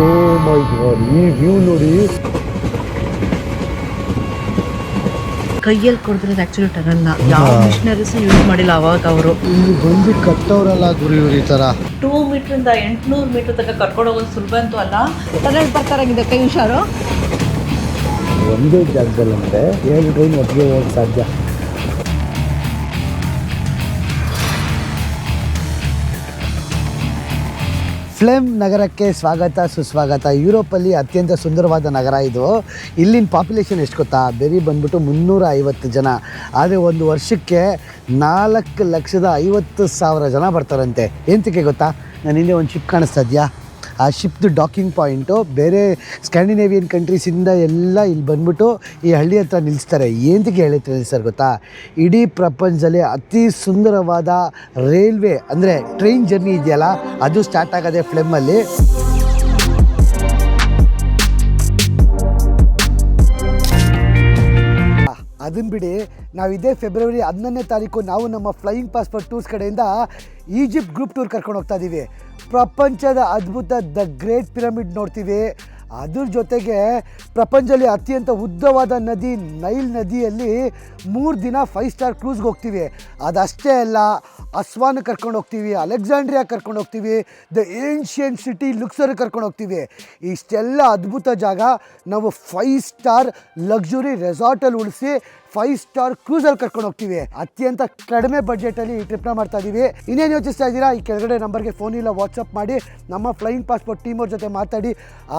O my god ಈ view ನೋಡಿ. ಕೈಯಲ್ಲಿ ಕೊಡ್ತಿರೋದು ಆಕ್ಚುಲಿ ಟನಲ್ನ ಯಾವ ಮಿಷನರೀಸ್ ಯೂಸ್ ಮಾಡಿಲ್ಲ ಅವಾಗ ಅವರು. ಇಲ್ಲಿ ಬಂದು ಕಟ್ಟವ್ರಲ್ಲ ಗುರು ಇವ್ರು ಈ ಥರ ಟೂ ಇಂದ ಎಂಟುನೂರು ಮೀಟರ್ ತನಕ ಕರ್ಕೊಂಡು ಹೋಗೋದು ಸುಲಭ ಅಂತೂ ಅಲ್ಲ. ಟನಲ್ ಬರ್ತಾರಂಗಿದೆ ಕೈ ಹುಷಾರು. ಒಂದೇ ಜಾಗದಲ್ಲಿ ಅಂದ್ರೆ ಏಳು ಟ್ರೈನ್ ಒಟ್ಟಿಗೆ ಹೋಗಕ್ಕೆ ಸಾಧ್ಯ. ಫ್ಲೇಮ್ ನಗರಕ್ಕೆ ಸ್ವಾಗತ, ಸುಸ್ವಾಗತ. ಯುರೋಪಲ್ಲಿ ಅತ್ಯಂತ ಸುಂದರವಾದ ನಗರ ಇದು. ಇಲ್ಲಿನ ಪಾಪ್ಯುಲೇಷನ್ ಎಷ್ಟು ಗೊತ್ತಾ? ಬೆರಿ ಬಂದ್ಬಿಟ್ಟು ಮುನ್ನೂರ ಐವತ್ತು ಜನ. ಆದರೆ ಒಂದು ವರ್ಷಕ್ಕೆ ನಾಲ್ಕು ಲಕ್ಷದ ಐವತ್ತು ಸಾವಿರ ಜನ ಬರ್ತಾರಂತೆ. ಎಂತಕ್ಕೆ ಗೊತ್ತಾ? ನಾನು ಹಿಂದೆ ಒಂದು ಶಿಪ್ ಕಾಣಿಸ್ತಾ ಇದೆಯಾ? ಆ ಶಿಪ್ದು ಡಾಕಿಂಗ್ ಪಾಯಿಂಟು ಬೇರೆ ಸ್ಕ್ಯಾಂಡಿನೇವಿಯನ್ ಕಂಟ್ರೀಸಿಂದ ಎಲ್ಲ ಇಲ್ಲಿ ಬಂದ್ಬಿಟ್ಟು ಈ ಹಳ್ಳಿ ಹತ್ರ ನಿಲ್ಲಿಸ್ತಾರೆ ಏನಂತಕ್ಕೆ ಹೇಳಿದ್ರೆ ಸರ್ ಗೊತ್ತಾ? ಇಡೀ ಪ್ರಪಂಚದಲ್ಲಿ ಅತಿ ಸುಂದರವಾದ ರೈಲ್ವೆ ಅಂದರೆ ಟ್ರೈನ್ ಜರ್ನಿ ಇದೆಯಲ್ಲ, ಅದು ಸ್ಟಾರ್ಟ್ ಆಗೋದೆ ಫ್ಲೆಮ್ಮಲ್ಲಿ ಅದನ್ನು ಬಿಡಿ, ನಾವು ಇದೇ ಫೆಬ್ರವರಿ ಹನ್ನೊಂದನೇ ತಾರೀಕು ನಾವು ನಮ್ಮ ಫ್ಲೈಯಿಂಗ್ ಪಾಸ್ಪೋರ್ಟ್ ಟೂರ್ಸ್ ಕಡೆಯಿಂದ ಈಜಿಪ್ಟ್ ಗ್ರೂಪ್ ಟೂರ್ ಕರ್ಕೊಂಡು ಹೋಗ್ತಾ ಇದ್ದೀವಿ ಪ್ರಪಂಚದ ಅದ್ಭುತ ದ ಗ್ರೇಟ್ ಪಿರಮಿಡ್ ನೋಡ್ತೀವಿ. ಅದ್ರ ಜೊತೆಗೆ ಪ್ರಪಂಚದಲ್ಲಿ ಅತ್ಯಂತ ಉದ್ದವಾದ ನದಿ ನೈಲ್ ನದಿಯಲ್ಲಿ ಮೂರು ದಿನ ಫೈವ್ ಸ್ಟಾರ್ ಕ್ರೂಸ್ಗೆ ಹೋಗ್ತೀವಿ. ಅದಷ್ಟೇ ಅಲ್ಲ, ಅಸ್ವಾನ್ ಕರ್ಕೊಂಡು ಹೋಗ್ತೀವಿ, ಅಲೆಕ್ಸಾಂಡ್ರಿಯಾ ಕರ್ಕೊಂಡು ಹೋಗ್ತೀವಿ, ದ ಏನ್ಷಿಯಂಟ್ ಸಿಟಿ ಲುಕ್ಸರ್ ಕರ್ಕೊಂಡು ಹೋಗ್ತೀವಿ. ಇಷ್ಟೆಲ್ಲ ಅದ್ಭುತ ಜಾಗ, ನಾವು ಫೈವ್ ಸ್ಟಾರ್ ಲಕ್ಸುರಿ ರೆಸಾರ್ಟಲ್ಲಿ ಉಳಿಸಿ ಫೈವ್ ಸ್ಟಾರ್ ಕ್ರೂಸಲ್ಲಿ ಕರ್ಕೊಂಡು ಹೋಗ್ತೀವಿ. ಅತ್ಯಂತ ಕಡಿಮೆ ಬಜೆಟ್ ಅಲ್ಲಿ ಈ ಟ್ರಿಪ್ನ ಮಾಡ್ತಾ ಇದೀವಿ. ಇನ್ನೇನು ಯೋಚಿಸ್ತಾ ಇದ್ದೀರಾ? ಈ ಕೆಳಗಡೆ ನಂಬರ್ಗೆ ಫೋನ್ ಇಲ್ಲ ವಾಟ್ಸಪ್ ಮಾಡಿ. ನಮ್ಮ ಫ್ಲೈಯಿಂಗ್ ಪಾಸ್ಪೋರ್ಟ್ ಟೀಮ್ ಅವ್ರ ಜೊತೆ ಮಾತಾಡಿ.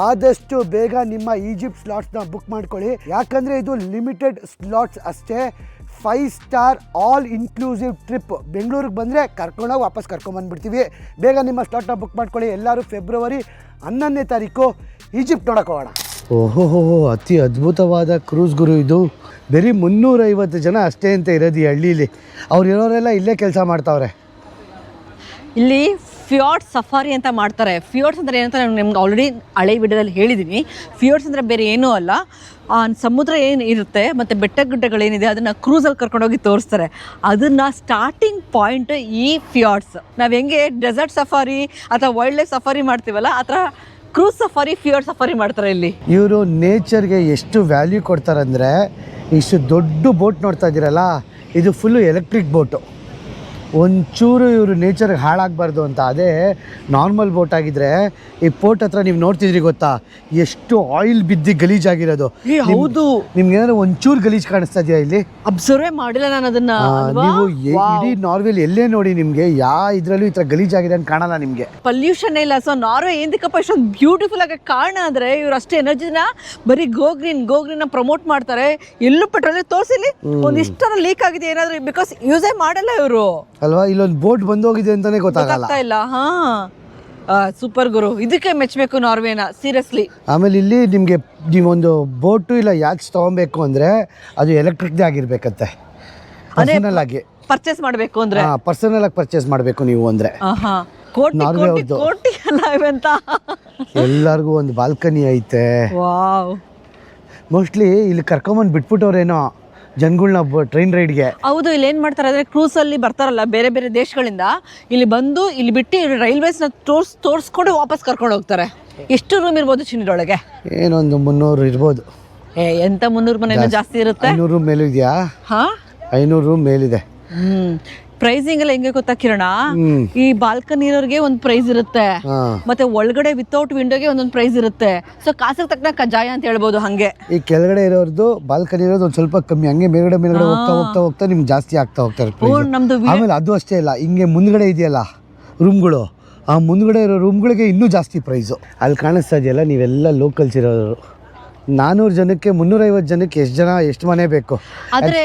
ಆದಷ್ಟು ಬೇಗ ನಿಮ್ಮ ಈಜಿಪ್ಟ್ ಸ್ಲಾಟ್ಸ್ನ ಬುಕ್ ಮಾಡ್ಕೊಳ್ಳಿ. ಯಾಕಂದರೆ ಇದು ಲಿಮಿಟೆಡ್ ಸ್ಲಾಟ್ಸ್ ಅಷ್ಟೇ. Five star all inclusive trip ಬೆಂಗಳೂರಿಗೆ ಬಂದರೆ ಕರ್ಕೊಂಡೋಗಿ ವಾಪಸ್ ಕರ್ಕೊಂಬಂದ್ಬಿಡ್ತೀವಿ ಬೇಗ ನಿಮ್ಮ ಸ್ಲಾಟ್ನ ಬುಕ್ ಮಾಡ್ಕೊಳ್ಳಿ. ಎಲ್ಲರೂ ಫೆಬ್ರವರಿ ಹನ್ನೊಂದನೇ ತಾರೀಕು ಈಜಿಪ್ಟ್ ನೋಡೋಕೆ ಹೋಗೋಣ. ಓಹೋ ಅತಿ ಅದ್ಭುತವಾದ ಕ್ರೂಸ್ ಗುರು ಇದು. ಬರೀ ಮುನ್ನೂರೈವತ್ತು ಜನ ಅಷ್ಟೇ ಅಂತ ಇರೋದು ಈ ಹಳ್ಳೀಲಿ. ಅವ್ರು ಇರೋರೆಲ್ಲ ಇಲ್ಲೇ ಕೆಲಸ ಮಾಡ್ತಾವ್ರೆ. ಇಲ್ಲಿ ಫಿಯಾಟ್ಸ್ ಸಫಾರಿ ಅಂತ ಮಾಡ್ತಾರೆ. ಫಿಯಾಟ್ಸ್ ಅಂದರೆ ಏನಂತ ನಾನು ನಿಮ್ಗೆ ಆಲ್ರೆಡಿ ಹಳೆ ವಿಡಿಯೋದಲ್ಲಿ ಹೇಳಿದ್ದೀನಿ ಫಿಯೋಟ್ಸ್ ಅಂದರೆ ಬೇರೆ ಏನೂ ಅಲ್ಲ. ಸಮುದ್ರ ಏನು ಇರುತ್ತೆ, ಮತ್ತು ಬೆಟ್ಟ ಗುಡ್ಡಗಳೇನಿದೆ ಅದನ್ನು ಕ್ರೂಸಲ್ಲಿ ಕರ್ಕೊಂಡೋಗಿ ತೋರಿಸ್ತಾರೆ. ಅದನ್ನು ಸ್ಟಾರ್ಟಿಂಗ್ ಪಾಯಿಂಟ್ ಈ ಫಿಯಾಟ್ಸ್. ನಾವು ಹೆಂಗೆ ಡೆಸರ್ಟ್ ಸಫಾರಿ ಅಥವಾ ವೈಲ್ಡ್ ಲೈಫ್ ಸಫಾರಿ ಮಾಡ್ತೀವಲ್ಲ, ಆ ಥರ ಕ್ರೂಸ್ ಸಫಾರಿ, ಫ್ಯೂರ್ ಸಫಾರಿ ಮಾಡ್ತಾರೆ ಇಲ್ಲಿ. ಇವರು ನೇಚರ್ಗೆ ಎಷ್ಟು ವ್ಯಾಲ್ಯೂ ಕೊಡ್ತಾರಂದರೆ, ಇಷ್ಟು ದೊಡ್ಡ ಬೋಟ್ ನೋಡ್ತಾ ಇದ್ದೀರಲ್ಲ ಇದು ಫುಲ್ಲು ಎಲೆಕ್ಟ್ರಿಕ್ ಬೋಟು. ಒಂಚೂರು ಇವರು ನೇಚರ್ಗೆ ಹಾಳಾಗಬಾರ್ದು ಅಂತ. ಅದೇ ನಾರ್ಮಲ್ ಬೋಟ್ ಆಗಿದ್ರೆ ಈ ಪೋರ್ಟ್ ಹತ್ರ ನೀವು ನೋಡ್ತಿದ್ರಿ ಗೊತ್ತಾ? ಎಷ್ಟು ಆಯಿಲ್ ಬಿದ್ದಿ ಗಲೀಜಾಗಿರೋದು ಹೌದು. ನಿಮ್ಗೆ ಏನಾದ್ರು ಒಂಚೂರು ಗಲೀಜ್ ಕಾಣಿಸ್ತಾ ಇದೆಯಾ ಇಲ್ಲಿ? ಅಬ್ಸರ್ವೇ ಮಾಡಿಲ್ಲ ನಾನು ಅದನ್ನ ನೀವು. ಇಡೀ ನಾರ್ವೆಲ್ ಎಲ್ಲೇ ನೋಡಿ ನಿಮ್ಗೆ ಯಾ ಇದ್ರಲ್ಲೂ ಈ ತರ ಗಲೀಜಾಗಿದೆ ಅಂತ ಕಾಣಲ್ಲ ನಿಮ್ಗೆ. ಪಲ್ಯೂಷನ್ ಇಲ್ಲ. ಸೊ ನಾರ್ವೆ ಏನಕ್ಕಪ್ಪ ಇಷ್ಟೊಂದು ಬ್ಯೂಟಿಫುಲ್ ಆಗಿ ಕಾರಣ ಅಂದ್ರೆ ಇವ್ರು ಅಷ್ಟೇ ಎನರ್ಜಿನ ಬರೀ go green go green promote ಮಾಡ್ತಾರೆ. ಎಲ್ಲೂ ಪೆಟ್ರೋಲ್ ತೋರಿಸಿಲಿ ಒಂದಿಷ್ಟರ ಲೀಕ್ ಆಗಿದೆ ಏನಾದ್ರೂ ಬಿಕಾಸ್ ಯೂಸೇ ಮಾಡಲ್ಲ ಇವರು. ಅಲ್ವಾ? ಇಲ್ಲೊಂದು ಬೋಟ್ ಬಂದೋಗಿದೆ ಅಂತಾನೆ ಗೊತ್ತಾಗಲ್ಲ. ಗೊತ್ತಾಗ್ತಾ ಇಲ್ಲ. ಹಾ. ಸೂಪರ್ ಗುರು. ಇದಕ್ಕೆ ಮೆಚ್ಚಬೇಕು ನಾರ್ವೇನ ಸೀರಿಯಸ್ಲಿ ಆಮೇಲೆ ಇಲ್ಲಿ ನಿಮಗೆ ನೀವೊಂದು ಬೋಟು ಇಲ್ಲ ಯಾಕೆ ತೊಗೊಬೇಕು ಅಂದರೆ ಅದು ಎಲೆಕ್ಟ್ರಿಕ್ದೇ ಆಗಿರ್ಬೇಕಂತೆ. ಪರ್ಸನಲ್ ಆಗಿ. ಪರ್ಚೇಸ್ ಮಾಡಬೇಕು ಅಂದ್ರೆ? ಹಾಂ ಪರ್ಸನಲ್ ಆಗಿ ಪರ್ಚೇಸ್ ಮಾಡಬೇಕು ನೀವು ಅಂದರೆ. ಆಹಾ. ಕೋಟಿ ನಾರ್ವೆ ಕೋಟಿ ಅವ್ರ್ದು. ಕೋಟಿ ಅಲ್ಲ ಇವಂತ? ಎಲ್ಲರಿಗೂ ಒಂದು ಬಾಲ್ಕನಿ ಐತೆ. ವಾವ್. ಮೋಸ್ಟ್ಲಿ ಇಲ್ಲಿ ಕರ್ಕೊಂಬಂದು ಬಿಟ್ಬಿಟ್ಟವ್ರೇನೋ. ಜನಗಳ್ನ ಟ್ರೈನ್ ರೈಡ್ಗೆ ಹೌದು ಇಲ್ಲಿ ಏನು ಮಾಡ್ತಾರೆ ಅಂದರೆ ಕ್ರೂಸಲ್ಲಿ ಬರ್ತಾರಲ್ಲ ಬೇರೆ ಬೇರೆ ದೇಶಗಳಿಂದ ಇಲ್ಲಿ ಬಂದು ಇಲ್ಲಿ ಬಿಟ್ಟು ರೈಲ್ವೇಸ್ನ ತೋರ್ಸ್ ತೋರಿಸ್ಕೊಂಡು ವಾಪಸ್ ಕರ್ಕೊಂಡು ಹೋಗ್ತಾರೆ. ಎಷ್ಟು ರೂಮ್ ಇರ್ಬೋದು ಚಿನ್ನದೊಳಗೆ? ಏನೊಂದು ಮುನ್ನೂರು ಇರ್ಬೋದು. ಏ ಎಂತ ಮುನ್ನೂರು ಮನೆ ಜಾಸ್ತಿ. ಇರುತ್ತೆ? ಐನೂರು ರೂಮ್ ಮೇಲಿದೆಯಾ? ಹಾ? ಐನೂರು ಮೇಲಿದೆ. ಪ್ರೈಸಿಂಗ್ ಎಲ್ಲ ಹೆಂಗೆ ಗೊತ್ತಾ ಕಿರಣ? ಈ ಬಾಲ್ಕನಿ ಇರೋರಿಗೆ ಒಂದು ಪ್ರೈಸ್ ಇರುತ್ತೆ. ಮತ್ತೆ ಒಳಗಡೆ ವಿತೌಟ್ ವಿಂಡೋಗೆ ಒಂದೊಂದು ಪ್ರೈಸ್ ಇರುತ್ತೆ. ಸೊ ಕಾಸಿಗೆ ತಕ್ಕನ ಕಜಾಯ ಅಂತ ಹೇಳ್ಬೋದು ಹಂಗೆ. ಈ ಕೆಳಗಡೆ ಇರೋರ್ದು ಬಾಲ್ಕನಿ ಇರೋದು ಒಂದು ಸ್ವಲ್ಪ ಕಮ್ಮಿ. ಹಂಗೆ ಮೇಲ್ಗಡೆ ಮೇಲ್ಗಡೆ ಹೋಗ್ತಾ ಹೋಗ್ತಾ ಹೋಗ್ತಾ ನಿಮ್ಗೆ ಜಾಸ್ತಿ ಆಗ್ತಾ ಹೋಗ್ತಾರೆ ನಮ್ದು ಆಮೇಲೆ ಅದು ಅಷ್ಟೇ ಇಲ್ಲ. ಹಿಂಗೆ ಮುಂದ್ಗಡೆ ಇದೆಯಲ್ಲ ರೂಮ್ಗಳು ಆ ಮುಂದ್ಗಡೆ ಇರೋ ರೂಮ್ಗಳಿಗೆ ಇನ್ನೂ ಜಾಸ್ತಿ ಪ್ರೈಸು ಅಲ್ಲಿ ಕಾಣಿಸ್ತಾ ಇದೆಯಲ್ಲ ನೀವೆಲ್ಲ ಲೋಕಲ್ಸ್ ಇರೋರು. ನಾನ್ನೂರು ಜನಕ್ಕೆ ಮುನ್ನೂರೈವತ್ತು ಜನಕ್ಕೆ ಎಷ್ಟು ಜನ ಎಷ್ಟು ಮನೆ ಬೇಕು? ಆದ್ರೆ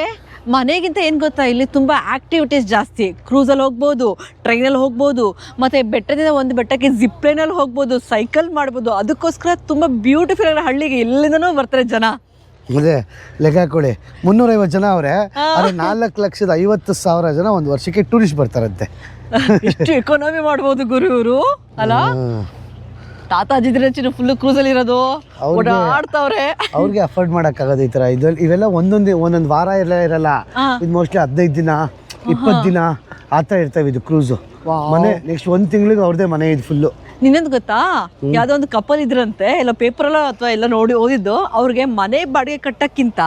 ಮನೆಗಿಂತ ಏನು ಗೊತ್ತಾ ಇಲ್ಲಿ ತುಂಬ ಆಕ್ಟಿವಿಟೀಸ್ ಜಾಸ್ತಿ. ಕ್ರೂಸಲ್ಲಿ ಹೋಗ್ಬೋದು ಟ್ರೈನಲ್ಲಿ ಹೋಗ್ಬೋದು ಮತ್ತು ಬೆಟ್ಟದಿಂದ ಒಂದು ಬೆಟ್ಟಕ್ಕೆ ಜಿಪ್ಲೈನಲ್ಲಿ ಹೋಗ್ಬೋದು ಸೈಕಲ್ ಮಾಡ್ಬೋದು. ಅದಕ್ಕೋಸ್ಕರ ತುಂಬ ಬ್ಯೂಟಿಫುಲ್ ಆಗಿರೋ ಹಳ್ಳಿಗೆ ಎಲ್ಲಿಂದನೂ ಬರ್ತಾರೆ ಜನ. ಅದೇ ಲೆಕ್ಕ ಹಾಕೊಳ್ಳಿ ಮುನ್ನೂರೈವತ್ತು ಜನ ಅವರೇ ಆದರೆ ನಾಲ್ಕು ಲಕ್ಷದ ಐವತ್ತು ಸಾವಿರ ಜನ ಒಂದು ವರ್ಷಕ್ಕೆ ಟೂರಿಸ್ಟ್ ಬರ್ತಾರಂತೆ. ಇಷ್ಟು ಎಕಾನಮಿ ಮಾಡ್ಬೋದು ಗುರು ಇವರು ಅಲ್ಲ. ತಾತಾಜಿದ್ರೆ ಫುಲ್ ಕ್ರೂಸಲ್ಲಿ ಇರೋದು. ಓಡಾಡ್ತಾವ್ರೆ. ಅವ್ರಿಗೆ ಅಫೋರ್ಡ್ ಮಾಡೋಕ್ಕಾಗೋದು ಈ ತರ. ಇದು ಇವೆಲ್ಲ ಒಂದೊಂದು ಒಂದೊಂದು ವಾರ ಎಲ್ಲ ಇರಲ್ಲ. ಇದು ಮೋಸ್ಟ್ಲಿ ಹದಿನೈದು ದಿನ ಇಪ್ಪತ್ತು ದಿನ ಆ ಥರ ಇರ್ತವೆ ಇದು ಕ್ರೂಸು ಮನೆ ನೆಕ್ಸ್ಟ್ ಒಂದು ತಿಂಗಳಿಗೆ ಅವ್ರದ್ದೇ ಮನೆ ಇದು ಫುಲ್ ನಿನ್ನೊಂದು ಗೊತ್ತಾ? ಯಾವ್ದೋ ಒಂದು ಕಪಲ್ ಇದ್ರಂತೆ ಎಲ್ಲ ಪೇಪರಲ್ಲ ಅಥವಾ ಎಲ್ಲ ನೋಡಿ ಓದಿದ್ದು ಅವ್ರಿಗೆ ಮನೆ ಬಾಡಿಗೆ ಕಟ್ಟಕ್ಕಿಂತ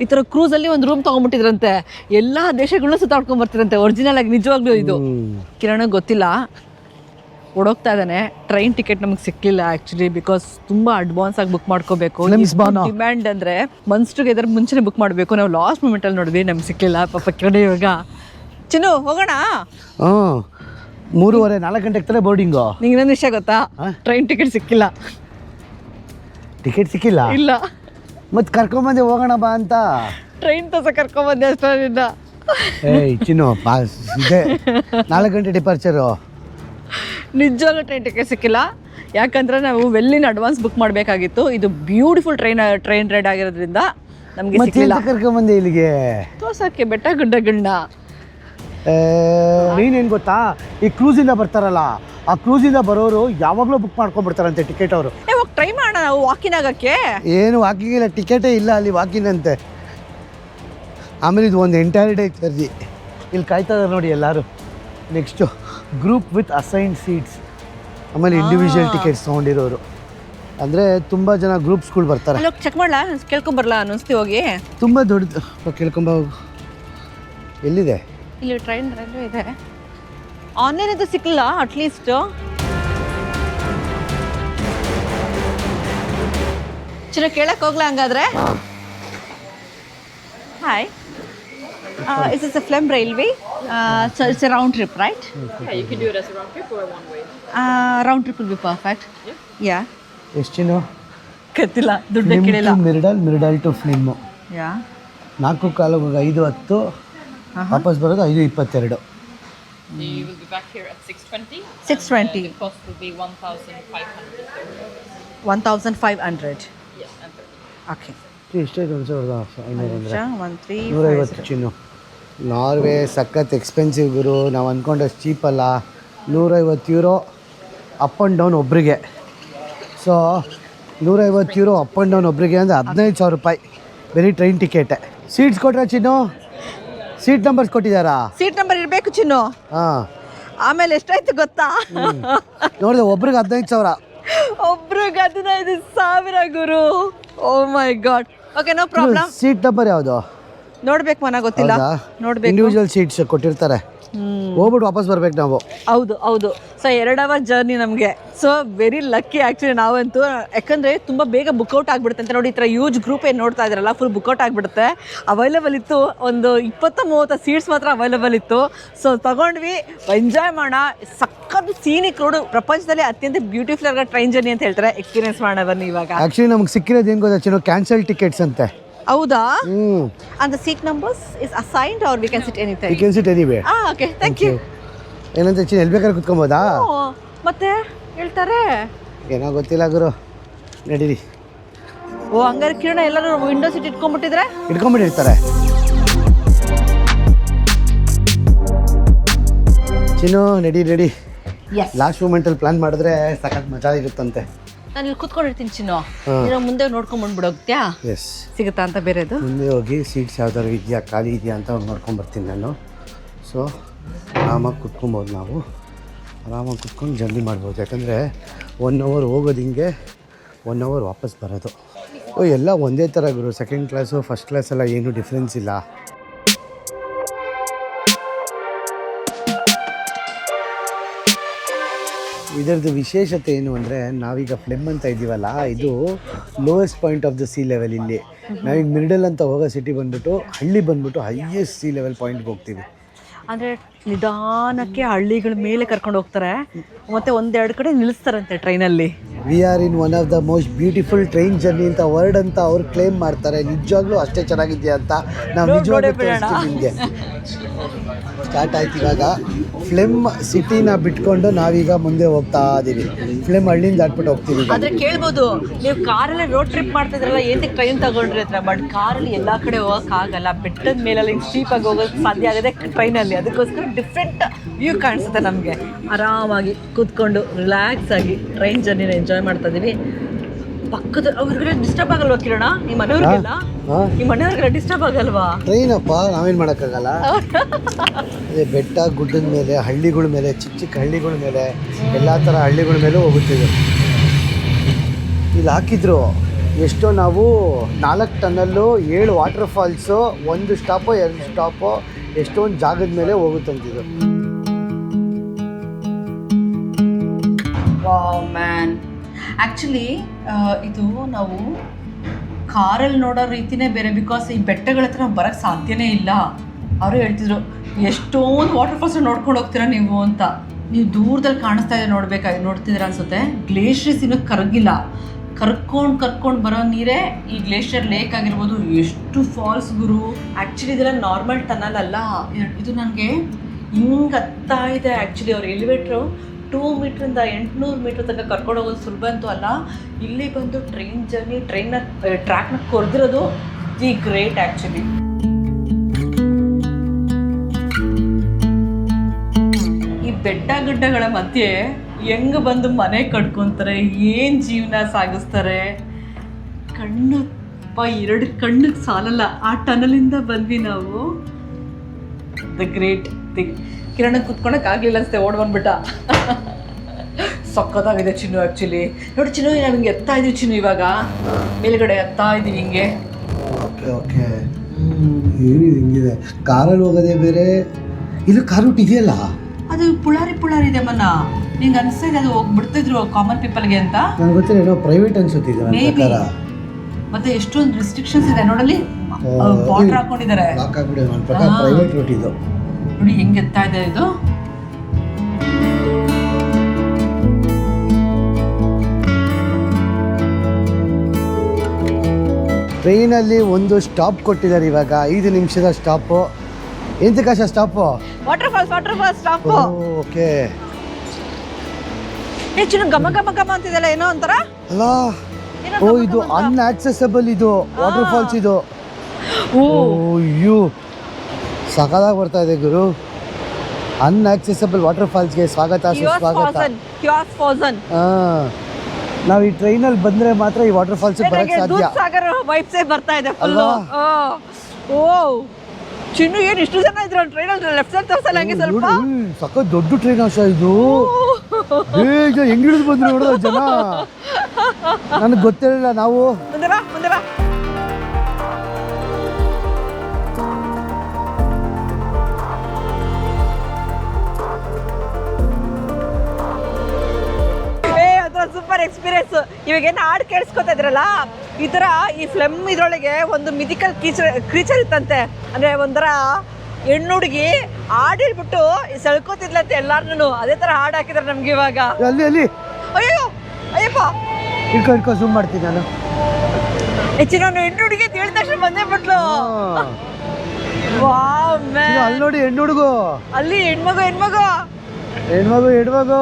ಈ ತರ ಕ್ರೂಸ್ ಅಲ್ಲಿ ಒಂದು ರೂಮ್ ತಗೊಂಡ್ಬಿಟ್ಟಿದ್ರಂತೆ ಎಲ್ಲಾ ದೇಶಗಳನ್ನ ಸುತ್ತಾಡ್ಕೊಂಡ್ ಬರ್ತಿರಂತೆ ಒರಿಜಿನಲ್ ಆಗಿ ನಿಜವಾಗ್ಲೂ ಇದು. ಕಿರಣ ಗೊತ್ತಿಲ್ಲ. ಓಡೋಗ್ತಾ ಇದ್ದಾನೆ. ಟ್ರೈನ್ ಟಿಕೆಟ್ ನಮಗೆ ಸಿಕ್ಕಿಲ್ಲ ಆ್ಯಕ್ಚುಲಿ ಬಿಕಾಸ್ ತುಂಬ ಅಡ್ವಾನ್ಸ್ ಆಗಿ ಬುಕ್ ಮಾಡ್ಕೋಬೇಕು. ಡಿಮ್ಯಾಂಡ್ ಅಂದರೆ ಮನ್ಸ್ ಟುಗೆದರ್ ಮುಂಚೆನೇ ಬುಕ್ ಮಾಡಬೇಕು. ನಾವು ಲಾಸ್ಟ್ ಮೂಮೆಂಟಲ್ಲಿ ನೋಡಿದ್ವಿ ನಮ್ಗೆ ಸಿಕ್ಕಿಲ್ಲ ಪಾಪ ಕೇಳಿ ಇವಾಗ. ಚಿನ್ನು ಹೋಗೋಣ? ಮೂರುವರೆ ನಾಲ್ಕು ಗಂಟೆಗೆ ಆಗ್ತಾರೆ ಬೋರ್ಡಿಂಗು ನಿಂಗೆ ಇನ್ನೊಂದು ವಿಷಯ ಗೊತ್ತಾ? ಟ್ರೈನ್ ಟಿಕೆಟ್ ಸಿಕ್ಕಿಲ್ಲ. ಟಿಕೆಟ್ ಸಿಕ್ಕಿಲ್ಲ? ಇಲ್ಲ. ಮತ್ತೆ ಕರ್ಕೊಂಬಂದೆ ಹೋಗೋಣ ಬಾ ಅಂತ. ಟ್ರೈನ್ ತಸ ಕರ್ಕೊಂಬಂದೆ ಅಷ್ಟರಿಂದ ಏಯ್ ಚಿನ್ನು ಇದೆ. ನಾಲ್ಕು ಗಂಟೆ ಡಿಪಾರ್ಚರು ನಿಜವಾಗ್ಲೂ ಟ್ರೈನ್ ಟಿಕೆಟ್ ಸಿಕ್ಕಿಲ್ಲ. ಯಾಕಂದ್ರೆ ನಾವು ವೆಲ್ಲಿನ ಅಡ್ವಾನ್ಸ್ ಬುಕ್ ಮಾಡಬೇಕಾಗಿತ್ತು. ಇದು ಬ್ಯೂಟಿಫುಲ್ ಟ್ರೈನ್ ಟ್ರೈನ್ ರೈಡ್ ಆಗಿರೋದ್ರಿಂದ ನಮಗೆ ಸಿಕ್ಕಿಲ್ಲ. ಕರ್ಕೊಂಬಂದೆ ಇಲ್ಲಿಗೆ? ತೋರ್ಸೋಕ್ಕೆ ಬೆಟ್ಟ ಗುಡ್ಡಗಳನ್ನ ನೀನೇನ್ ಗೊತ್ತಾ? ಈ ಕ್ರೂಸಿಂದ ಬರ್ತಾರಲ್ಲ ಆ ಕ್ರೂಸಿಂದ ಬರೋರು ಯಾವಾಗಲೂ ಬುಕ್ ಮಾಡ್ಕೊಂಡ್ಬಿಡ್ತಾರಂತೆ ಟಿಕೆಟ್ ಅವರು. ಹೋಗಿ ಟ್ರೈ ಮಾಡೋಣ ನಾವು ವಾಕಿನ್ ಆಗಕ್ಕೆ. ಏನು ವಾಕಿಂಗ್ ಇಲ್ಲ ಟಿಕೆಟೇ ಇಲ್ಲ ಅಲ್ಲಿ ವಾಕಿನ್ ಅಂತೆ. ಆಮೇಲೆ ಇದು ಒಂದು ಎಂಟೈರ್ ಡೇ ಚರ್ಜಿ ಇಲ್ಲಿ ಕಾಯ್ತಾ ಇದ್ದಾರೆ ನೋಡಿ ಎಲ್ಲರೂ. Next group with assign seats. ಆಮೇಲೆ ಇಂಡಿವಿಜುವಲ್ ಟಿಕೆಟ್ಸ್ ತೊಗೊಂಡಿರೋರು. ಅಂದರೆ ತುಂಬ ಜನ ಗ್ರೂಪ್ಸ್ಗಳು ಬರ್ತಾರೆ. ಚೆಕ್ ಮಾಡ್ಲಾ? ಕೇಳ್ಕೊಂಬರ್ಲಾ ಅನ್ನಿಸ್ತಿ ಹೋಗಿ? ತುಂಬ ದೊಡ್ಡದು ಕೇಳ್ಕೊಂಬ ಎಲ್ಲಿದೆ? ಇಲ್ಲಿ ಟ್ರೈನ್ ರೈಲ್ವೆ ಇದೆ. ಆನ್ಲೈನ್ ಅಂತೂ ಸಿಕ್ಕಲ್ಲ ಅಟ್ಲೀಸ್ಟ್ ಚಿನ್ನ ಕೇಳಕ್ ಹೋಗ್ಲಾ ಹಂಗಾದ್ರೆ? Hi is is a Flam railway so it's a round trip right Yeah, you can do it as a round trip or one way. Round trip will be perfect yeah ಎಷ್ಟು ಚಿನ್ನು ಗೊತ್ತಿಲ್ಲ ದುಡ್ಡು ಕೇಳಿಲ್ಲ. ಮಿರ್ಡಲ್ ಮಿರ್ಡಲ್ to film ಯಾ ನಾಲ್ಕು ಕಾಲು ಐದು ಹತ್ತು ವಾಪಸ್ ಬರೋದು ಐದು ಇಪ್ಪತ್ತೆರಡು. So you will be back here at 6.20. Six twenty The cost will be 1,500. One thousand five hundred Yes, and 30. Okay ಎಷ್ಟೈತೆ ಒಂದು ಸಾವಿರದ ಐನೂರು ಅಂದರೆ ಒನ್ ತ್ರೀ ನೂರೈವತ್ತು ಚಿನ್ನು. ನಾರ್ವೆ ಸಖತ್ ಎಕ್ಸ್ಪೆನ್ಸಿವ್ ಗುರು ನಾವು ಅಂದ್ಕೊಂಡಷ್ಟು ಚೀಪಲ್ಲ ಅಲ್ಲ. ನೂರೈವತ್ತು ಯೂರೋ ಅಪ್ ಆ್ಯಂಡ್ ಡೌನ್ ಒಬ್ರಿಗೆ. ಸೊ ನೂರೈವತ್ತು ಯೂರೋ ಅಪ್ ಆ್ಯಂಡ್ ಡೌನ್ ಒಬ್ರಿಗೆ ಅಂದರೆ ಹದಿನೈದು ಸಾವಿರ ರೂಪಾಯಿ. ಬರೀ ಟ್ರೈನ್ ಟಿಕೆಟೆ ಸೀಟ್ಸ್ ಕೊಟ್ರೆ ಚಿನ್ನು? ಸೀಟ್ ನಂಬರ್ಸ್ ಕೊಟ್ಟಿದ್ದಾರಾ? ಸೀಟ್ ನಂಬರ್ ಇರಬೇಕು ಚಿನ್ನು. ಹಾಂ. ಆಮೇಲೆ ಎಷ್ಟಾಯ್ತು ಗೊತ್ತಾ? ನೋಡಿದೆ ಒಬ್ರಿಗೆ ಹದಿನೈದು ಸಾವಿರ. ಒಬ್ರಿಗೆ ಹದಿನೈದು ಸಾವಿರ ಗುರು. ಓ my God okay no problem seat number ಯಾವುದು? ನೋಡ್ಬೇಕು ಮನ ಗೊತ್ತಿಲ್ಲ. ನೋಡ್ಬೇಕು. ಇಂಡಿವಿಜುವಲ್ ಸೀಟ್ಸ್ ಕೊಟ್ಟಿರ್ತಾರೆ. ಹೋಗ್ಬಿಟ್ಟು ವಾಪಸ್ ಬರ್ಬೇಕು ನಾವು. ಹೌದು ಹೌದು. ಸೊ ಎರಡು ಅವರ್ ಜರ್ನಿ ನಮಗೆ. ಸೊ ವೆರಿ ಲಕ್ಕಿ ಆ್ಯಕ್ಚುಲಿ ನಾವಂತೂ. ಯಾಕಂದರೆ ತುಂಬ ಬೇಗ ಬುಕ್ಔಟ್ ಆಗಿಬಿಡುತ್ತೆ ಅಂತ ನೋಡಿ ಈ ಥರ ಯೂಜ್ ಗ್ರೂಪ್ ಏನು ನೋಡ್ತಾ ಇದ್ರಲ್ಲ ಫುಲ್ ಬುಕ್ಔಟ್ ಆಗಿಬಿಡುತ್ತೆ. ಅವೈಲೇಬಲ್ ಇತ್ತು ಒಂದು ಇಪ್ಪತ್ತು ಮೂವತ್ತು ಸೀಟ್ಸ್ ಮಾತ್ರ ಅವೈಲೇಬಲ್ ಇತ್ತು. ಸೊ ತಗೊಂಡ್ವಿ. ಎಂಜಾಯ್ ಮಾಡೋಣ. ಸಖತ್ ಸೀನಿಕ್ ರೋಡು ಪ್ರಪಂಚದಲ್ಲಿ ಅತ್ಯಂತ ಬ್ಯೂಟಿಫುಲ್ ಆಗ ಟ್ರೈನ್ ಜರ್ನಿ ಅಂತ ಹೇಳ್ತಾರೆ. ಎಕ್ಸ್ಪೀರಿಯನ್ಸ್ ಮಾಡೋಣ ಬನ್ನಿ ಇವಾಗ. ಆ್ಯಕ್ಚುಲಿ ನಮ್ಗೆ ಸಿಕ್ಕಿರೋದು ಏನು ಗೊತ್ತಾ ಕ್ಯಾನ್ಸಲ್ ಟಿಕೆಟ್ಸ್ ಅಂತೆ. ಹೌದಾ? The seat numbers is assigned are we can sit you anything can sit anyway ಆ ಓಕೆ ಥ್ಯಾಂಕ್ ಯು ಏನಂತ ಚಿನ್ನ ಎಲ್ಲಿ ಬೇಕಾದ್ರೆ ಕುತ್ಕೊಬೋದಾ ಮತ್ತೆ ಹೇಳ್ತಾರೆ? ಏನೋ ಗೊತ್ತಿಲ್ಲ ಗುರು. ನಡೀರಿ. ಓ ಹಂಗಾರೆ ಕಿರಣ ಎಲ್ಲರೂ ವಿಂಡೋ ಸೀಟ್ ಇಟ್ಕೊಂಡ್ಬಿಟ್ಟಿದ್ರೆ? ಇಟ್ಕೊಂಡ್ಬಿಟ್ಟಿರ್ತಾರೆ. ಚಿನ್ನು ನಡಿ ನಡಿ ಎಸ್ ಲಾಸ್ಟ್ ಮೂಮೆಂಟಲ್ಲಿ ಪ್ಲಾನ್ ಮಾಡಿದ್ರೆ ಸಖತ್ ಮಜಾ ಇರುತ್ತಂತೆ ನಾನು ಇಲ್ಲಿ ಕುತ್ಕೊಂಡಿರ್ತೀನಿ ಚಿನ್ನು. ನೀನು ಮುಂದೆ ನೋಡ್ಕೊಂಡ್ ಬಂದ್ಬಿಡೋಗ್ತ್ಯಾ? ಎಸ್ ಸಿಗುತ್ತಾ ಅಂತ ಬೇರೆದು? ಮುಂದೆ ಹೋಗಿ ಸೀಟ್ಸ್ ಯಾವ್ದಾದ್ರು ಇದೆಯಾ ಖಾಲಿ ಇದೆಯಾ ಅಂತ ನೋಡ್ಕೊಂಡು ಬರ್ತೀನಿ ನಾನು. ಸೊ ಆರಾಮಾಗಿ ಕುತ್ಕೊಬೋದು ನಾವು. ಆರಾಮಾಗಿ ಕುತ್ಕೊಂಡು ಜರ್ನಿ ಮಾಡ್ಬೋದು. ಯಾಕಂದರೆ ಒನ್ ಅವರ್ ಹೋಗೋದು ಹಿಂಗೆ ಒನ್ ಅವರ್ ವಾಪಸ್ ಬರೋದು. ಓ ಎಲ್ಲ ಒಂದೇ ಥರ ಗುರು. ಸೆಕೆಂಡ್ ಕ್ಲಾಸು ಫಸ್ಟ್ ಕ್ಲಾಸ್ ಎಲ್ಲ ಏನೂ ಡಿಫ್ರೆನ್ಸ್ ಇಲ್ಲ. ಇದರದ್ದು ವಿಶೇಷತೆ ಏನು ಅಂದರೆ ನಾವೀಗ ಫ್ಲೆಮ್ ಅಂತ ಇದ್ದೀವಲ್ಲ ಇದು lowest point of the sea level ಇಲ್ಲಿ. ನಾವೀಗ ಮಿರ್ಡಲ್ ಅಂತ ಹೋಗೋ ಸಿಟಿ ಬಂದ್ಬಿಟ್ಟು ಹಳ್ಳಿ ಬಂದ್ಬಿಟ್ಟು ಹೈಯೆಸ್ಟ್ ಸಿ ಲೆವೆಲ್ ಪಾಯಿಂಟ್ಗೆ ಹೋಗ್ತೀವಿ. ಅಂದರೆ ನಿಧಾನಕ್ಕೆ ಹಳ್ಳಿಗಳ ಮೇಲೆ ಕರ್ಕೊಂಡು ಹೋಗ್ತಾರೆ. ಮತ್ತೆ ಒಂದೆರಡು ಕಡೆ ನಿಲ್ಲಿಸ್ತಾರಂತೆ ಟ್ರೈನಲ್ಲಿ we are in one of the most beautiful train journey ಅಂತ ವರ್ಡ್ ಅಂತ ಅವ್ರು ಕ್ಲೇಮ್ ಮಾಡ್ತಾರೆ. ನಿಜವಾಗ್ಲೂ ಅಷ್ಟೇ ಚೆನ್ನಾಗಿದೆಯಾ ಅಂತ ನಾವು ನಿಜವಾಗ್ಲೂ. ನಿಮಗೆ. ಸ್ಟಾರ್ಟ್ ಆಯ್ತು ಇವಾಗ. ಫ್ಲೆಮ್ ಸಿಟಿನ ಬಿಟ್ಕೊಂಡು ನಾವೀಗ ಮುಂದೆ ಹೋಗ್ತಾ ಇದ್ದೀವಿ ಫ್ಲೆಮ್ ಹಳ್ಳಿಯಿಂದ ದಾಟ್ಬಿಟ್ಟು ಹೋಗ್ತೀವಿ ಆದ್ರೆ ಕೇಳ್ಬೋದು, ನೀವು ಕಾರಲ್ಲಿ ರೋಡ್ ಟ್ರಿಪ್ ಮಾಡ್ತಿದ್ರಲ್ಲ ಏನಕ್ಕೆ ಟ್ರೈನ್ ತಗೊಂಡ್ರಿ ಹತ್ರ? ಬಟ್ ಕಾರಲ್ಲಿ ಎಲ್ಲಾ ಕಡೆ ಹೋಗಕ್ ಆಗಲ್ಲ. ಬೆಟ್ಟದ ಮೇಲೆ ಹಿಂಗೆ ಚೀಪಾಗಿ ಹೋಗೋಕೆ ಸಾಧ್ಯ ಆಗದೆ ಟ್ರೈನಲ್ಲಿ ಅದಕ್ಕೋಸ್ಕರ ಡಿಫ್ರೆಂಟ್ ವ್ಯೂ ಕಾಣಿಸುತ್ತೆ ನಮಗೆ. ಆರಾಮಾಗಿ ಕೂತ್ಕೊಂಡು ರಿಲ್ಯಾಕ್ಸ್ ಆಗಿ ಟ್ರೈನ್ ಜರ್ನಿನ ಎಂಜಾಯ್ ಮಾಡ್ತಾ ಇದೀವಿ. ಪಕ್ಕದ ಅವ್ರಿಗೆಲ್ಲ ಡಿಸ್ಟರ್ಬ್ ಆಗಲ್ವಾ ಕಿರಣ? ನಿಮ್ಮ ಮನೆಯವ್ರಿಗೆಲ್ಲ? ನಿಮ್ಮ ಮನೆಯವ್ರಿಗೆಲ್ಲ ಡಿಸ್ಟರ್ಬ್ ಆಗಲ್ವಾ? ಟ್ರೈನಪ್ಪ ನಾವೇನು ಮಾಡೋಕ್ಕಾಗಲ್ಲ? ಅದೇ ಬೆಟ್ಟ ಗುಡ್ಡದ ಮೇಲೆ ಹಳ್ಳಿಗಳ ಮೇಲೆ ಚಿಕ್ಕ ಚಿಕ್ಕ ಹಳ್ಳಿಗಳ ಮೇಲೆ ಎಲ್ಲ ಥರ ಹಳ್ಳಿಗಳ ಮೇಲೆ ಹೋಗುತ್ತಿದೆ. ಇಲ್ಲಿ ಹಾಕಿದ್ರು. ಎಷ್ಟೋ ನಾವು ನಾಲ್ಕು ಟನ್ನಲ್ಲು ಏಳು ವಾಟರ್ ಫಾಲ್ಸು ಒಂದು ಸ್ಟಾಪು ಎರಡು ಸ್ಟಾಪು ಎಷ್ಟೊಂದು ಜಾಗದ ಮೇಲೆ ಹೋಗುತ್ತಂತಿದ್ರು ಮ್ಯಾನ್ ಆ್ಯಕ್ಚುಲಿ ಇದು ನಾವು ಕಾರಲ್ಲಿ ನೋಡೋ ರೀತಿನೇ ಬೇರೆ ಬಿಕಾಸ್ ಈ ಬೆಟ್ಟಗಳ ಹತ್ರ ಬರೋಕ್ಕೆ ಸಾಧ್ಯನೇ ಇಲ್ಲ. ಅವರು ಹೇಳ್ತಿದ್ರು, ಎಷ್ಟೊಂದು ವಾಟರ್ ಫಾಲ್ಸ್ ನೋಡ್ಕೊಂಡು ಹೋಗ್ತೀರಾ ನೀವು ಅಂತ. ನೀವು ದೂರದಲ್ಲಿ ಕಾಣಿಸ್ತಾ ಇದೆ ನೋಡ್ಬೇಕಾಗಿ ನೋಡ್ತಿದ್ದೀರ ಅನ್ಸುತ್ತೆ? ಗ್ಲೇಷಿಯರ್ಸ್ ಇನ್ನೂ ಕರಗಿಲ್ಲ. ಕರ್ಕೊಂಡು ಕರ್ಕೊಂಡು ಬರೋ ನೀರೇ ಈ ಗ್ಲೇಷಿಯರ್ ಲೇಕ್ ಆಗಿರ್ಬೋದು. ಎಷ್ಟು ಫಾಲ್ಸ್ ಗುರು. ಆ್ಯಕ್ಚುಲಿ ಇದೆಲ್ಲ ನಾರ್ಮಲ್ ಟನಲ್ ಅಲ್ಲ. ಇದು ನನಗೆ ಹಿಂಗೆ ಹತ್ತಾ ಇದೆ. ಆ್ಯಕ್ಚುಲಿ ಅವ್ರ ಎಲಿವೇಟ್ರು ಟೂ ಮೀಟ್ರಿಂದ ಎಂಟುನೂರು ಮೀಟ್ರ್ ತನಕ ಕರ್ಕೊಂಡು ಹೋಗೋದು ಸುಲಭ ಅಂತೂ ಅಲ್ಲ. ಇಲ್ಲಿ ಬಂದು ಟ್ರೈನ್ ಜರ್ನಿ ಟ್ರೈನ್ನ ಟ್ರ್ಯಾಕ್ನ ಕೊರೆದಿರೋದು ದಿ ಗ್ರೇಟ್ ಆ್ಯಕ್ಚುಲಿ ಈ ಬೆಟ್ಟ ಗುಡ್ಡಗಳ ಮಧ್ಯೆ ಹೆಂಗ್ ಬಂದು ಮನೆ ಕಟ್ಕೊತಾರೆ, ಏನು ಜೀವನ ಸಾಗಿಸ್ತಾರೆ. ಕಣ್ಣು ಎರಡು ಕಣ್ಣಿಗೆ ಸಾಲಲ್ಲ. ಆ ಟನಲಿಂದ ಬಂದ್ವಿ ನಾವು. ದ ಗ್ರೇಟ್ ಥಿಂಗ್ ಕಿರಣ ಕುತ್ಕೊಳಕ್ಕೆ ಆಗಲಿಲ್ಲ ಅನಿಸುತ್ತೆ ಓಡ್ ಬಂದ್ಬಿಟ್ಟ. ಸಕ್ಕತ್ತಾಗಿದೆ ಚಿನ್ನು ಆ್ಯಕ್ಚುಲಿ ನೋಡಿ ಚಿನ್ನು ನಾವು ಹಿಂಗೆ ಎತ್ತಾ ಇದೀವಿ ಚಿನ್ನು ಇವಾಗ. ಮೇಲ್ಗಡೆ ಎತ್ತಾ ಇದೀವಿ ಹಿಂಗೆ. Okay okay. ಏನಿದೆ ಹಿಂಗಿದೆ? ಕಾರಲ್ಲಿ ಹೋಗೋದೇ ಬೇರೆ? ಇದು ಕಾರ್ ರೂಟ್ ಇದೆಯಲ್ಲ? ಅದು ಪುಳಾರಿ ಪುಳಾರಿ ಇದೆ ಮನ ನಿಂಗೆ ಅನ್ಸ್ತಾ ಇದೆ ಅದು ಹೋಗ್ಬಿಡ್ತಿದ್ರು ಕಾಮನ್ ಪೀಪಲ್ಗೆ ಅಂತ. ನನಗೆ ಗೊತ್ತಿಲ್ಲ ಏನೋ ಪ್ರೈವೇಟ್ ಅನ್ಸುತ್ತಿದೆ ನನ್ನ Maybe. ಪ್ರಕಾರ. ಮತ್ತೆ ಎಷ್ಟೊಂದು ರಿಸ್ಟ್ರಿಕ್ಷನ್ಸ್ ಇದೆ ನೋಡಲ್ಲಿ. ಬಾರ್ಡರ್ ಹಾಕೊಂಡಿದ್ದಾರೆ. ಲಾಕ್ ಆಗ್ಬಿಡಿ ನನ್ನ ಪ್ರಕಾರ ಹಾ. ಪ್ರೈವೇಟ್ ರೂಟ್ ಇದು. ನೋಡಿ ಹೆಂಗೆ ಎತ್ತಾ ಇದೆ ಇದು. ಟ್ರೈನಲ್ಲಿ ಒಂದು ಸ್ಟಾಪ್ ಕೊಟ್ಟಿದ್ದಾರೆ ಇವಾಗ ಐದು ನಿಮಿಷದ stop ಎಂತಕಾಶ stop waterfalls waterfalls stop okay. ಹೆಚ್ಚಿನ ಗಮ ಗಮ ಗಮ ಅಂತಿದೆಲ್ಲ ಏನೋ ಒಂಥರ? ಅಲ್ಲ ಓ ಇದು. ಅನ್ಆಕ್ಸೆಸಬಲ್ ಇದು ವಾಟರ್ ಫಾಲ್ಸ್ ಇದು. ಓ ಅಯ್ಯೋ. ಸಕಲಾಗಿ ಬರ್ತಾ ಇದೆ ಗುರು. ಅನ್ಆಕ್ಸೆಸಬಲ್ ವಾಟರ್ ಫಾಲ್ಸ್ಗೆ ಸ್ವಾಗತ ಸುಸ್ವಾಗತ. ನಾವು ಈ ಟ್ರೈನಲ್ಲಿ ಬಂದ್ರೆ ಮಾತ್ರ ಈ ವಾಟರ್ ಫಾಲ್ಸ್ ಬರಕ್ಕೆ ಸಾಧ್ಯ. ಸಾಗರ ವೈಬ್ಸೇ ಬರ್ತಾ ಇದೆ ಫುಲ್? ಓ. ಚಿನ್ನು ಏನು ಇಷ್ಟು ಜನ ಇದ್ರು ಟ್ರೈನಲ್ಲಿ ಲೆಫ್ಟ್ ಸೈಡ್ ತೋರ್ಸಲ್ಲ ಹಂಗೆ ಸ್ವಲ್ಪ? ಸಖತ್ ದೊಡ್ಡ ಟ್ರೈನ್ ಆಶ ಇದು. ಬೇಗ ಹೆಂಗ್ ಹಿಡಿದು ಬಂದ್ರು ನೋಡೋ ಜನ. ನನಗೆ ಗೊತ್ತಿರಲಿಲ್ಲ ನಾವು. ಮುಂದೆ ಬಾ ಮುಂದೆ ಬಾ. ಸೂಪರ್ ಎಕ್ಸ್ಪೀರಿಯನ್ಸ್ ಇವಾಗೇನು ಹಾಡು ಕೇಳಿಸ್ಕೊತಾ ಇದ್ರಲ್ಲ ಈ ಥರ ಈ ಫ್ಲೆಮ್ ಇದರೊಳಗೆ ಒಂದು ಮಿಥಿಕಲ್ ಕ್ರೀಚರ್ ಕ್ರೀಚರ್ ಇತ್ತಂತೆ. ಅಂದರೆ ಒಂಥರ ಹೆಣ್ಣು ಹುಡುಗಿ ಹಾಡಿಲ್ಬಿಟ್ಟು ಸೆಳ್ಕೋತಿದ್ಲಂತೆ ಎಲ್ಲಾರ್ನು ಅದೇ ಥರ ಹಾಡು ಹಾಕಿದ್ರೆ ನಮ್ಗೆ ಇವಾಗ. ಅಲ್ಲಿ ಅಲ್ಲಿ. ಅಯ್ಯೋ ಅಯ್ಯಪ್ಪ. ಇಟ್ಕೊ ಇಟ್ಕೊ ಝೂಮ್ ಮಾಡ್ತೀನಿ ನಾನು. ಹೆಚ್ಚಿನ ಹೆಣ್ಣು ಹುಡುಗಿ ತಿಳಿದ ತಕ್ಷಣ ಬಂದೇ ಬಿಟ್ಲು. ವಾವ್ ಮ್ಯಾನ್ ಅಲ್ಲಿ ನೋಡಿ ಹೆಣ್ಣು ಹುಡುಗು ಅಲ್ಲಿ ಹೆಣ್ಮಗು ಹೆಣ್ಮಗು. ಹೆಣ್ಮಗು ಹೆಣ್ಮಗು.